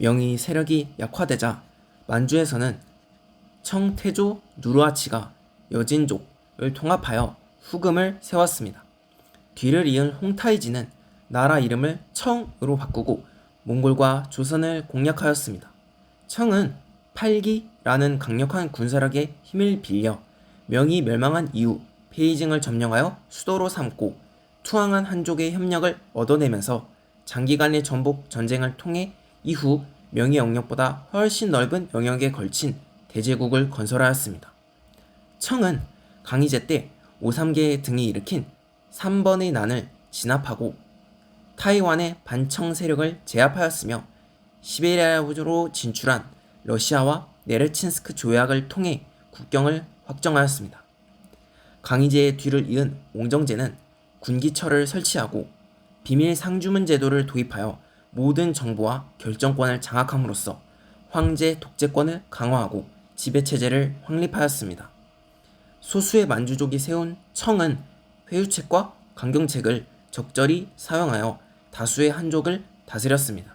명의 세력이 약화되자 만주에서는 청태조 누르하치가 여진족을 통합하여 후금을 세웠습니다. 뒤를 이은 홍타이지는 나라 이름을 청으로 바꾸고 몽골과 조선을 공략하였습니다. 청은 팔기라는 강력한 군사력의 힘을 빌려 명이 멸망한 이후 베이징을 점령하여 수도로 삼고 투항한 한족의 협력을 얻어내면서 장기간의 전복 전쟁을 통해 이후 명의 영역보다 훨씬 넓은 영역에 걸친 대제국을 건설하였습니다. 청은 강희제 때 오삼계 등이 일으킨 3번의 난을 진압하고 타이완의 반청 세력을 제압하였으며 시베리아로 진출한 러시아와 네르친스크 조약을 통해 국경을 확정하였습니다. 강희제의 뒤를 이은 옹정제는 군기처를 설치하고 비밀 상주문 제도를 도입하여 모든 정보와 결정권을 장악함으로써 황제 독재권을 강화하고 지배체제를 확립하였습니다. 소수의 만주족이 세운 청은 회유책과 강경책을 적절히 사용하여 다수의 한족을 다스렸습니다.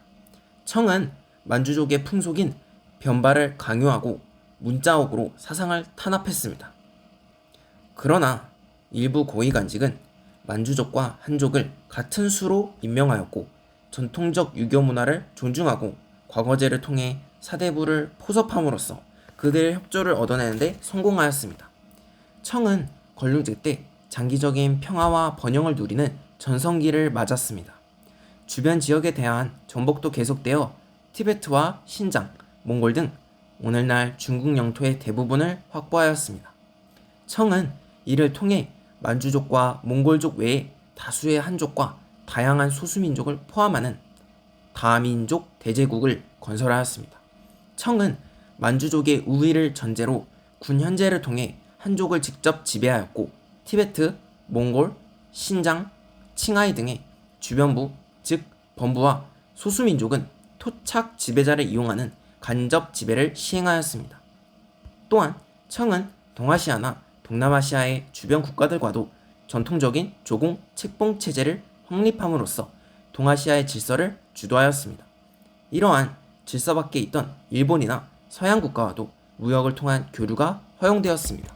청은 만주족의 풍속인 변발을 강요하고 문자옥으로 사상을 탄압했습니다. 그러나 일부 고위 간직은 만주족과 한족을 같은 수로 임명하였고 전통적 유교 문화를 존중하고 과거제를 통해 사대부를 포섭함으로써 그들의 협조를 얻어내는데 성공하였습니다. 청은 걸륭제 때 장기적인 평화와 번영을 누리는 전성기를 맞았습니다. 주변 지역에 대한 전복도 계속되어 티베트와 신장, 몽골 등 오늘날 중국 영토의 대부분을 확보하였습니다. 청은 이를 통해 만주족과 몽골족 외에 다수의 한족과 다양한 소수민족을 포함하는 다민족 대제국을 건설하였습니다. 청은 만주족의 우위를 전제로 군 현제를 통해 한족을 직접 지배하였고 티베트, 몽골, 신장, 칭하이 등의 주변부, 즉 범부와 소수민족은 토착 지배자를 이용하는 간접 지배를 시행하였습니다. 또한 청은 동아시아나 동남아시아의 주변 국가들과도 전통적인 조공 책봉 체제를 확립함으로써 동아시아의 질서를 주도하였습니다. 이러한 질서 밖에 있던 일본이나 서양 국가와도 무역을 통한 교류가 허용되었습니다.